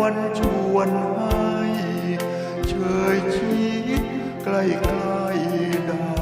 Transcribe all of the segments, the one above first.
วนชวนให้เฉยชิดใกล้ใกล้ดา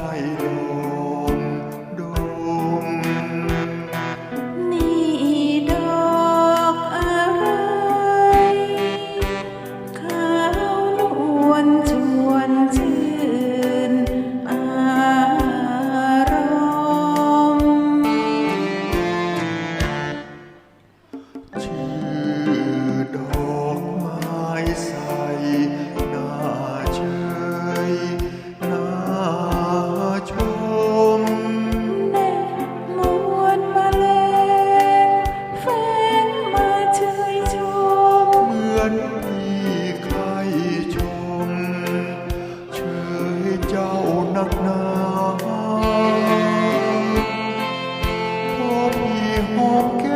home.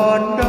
con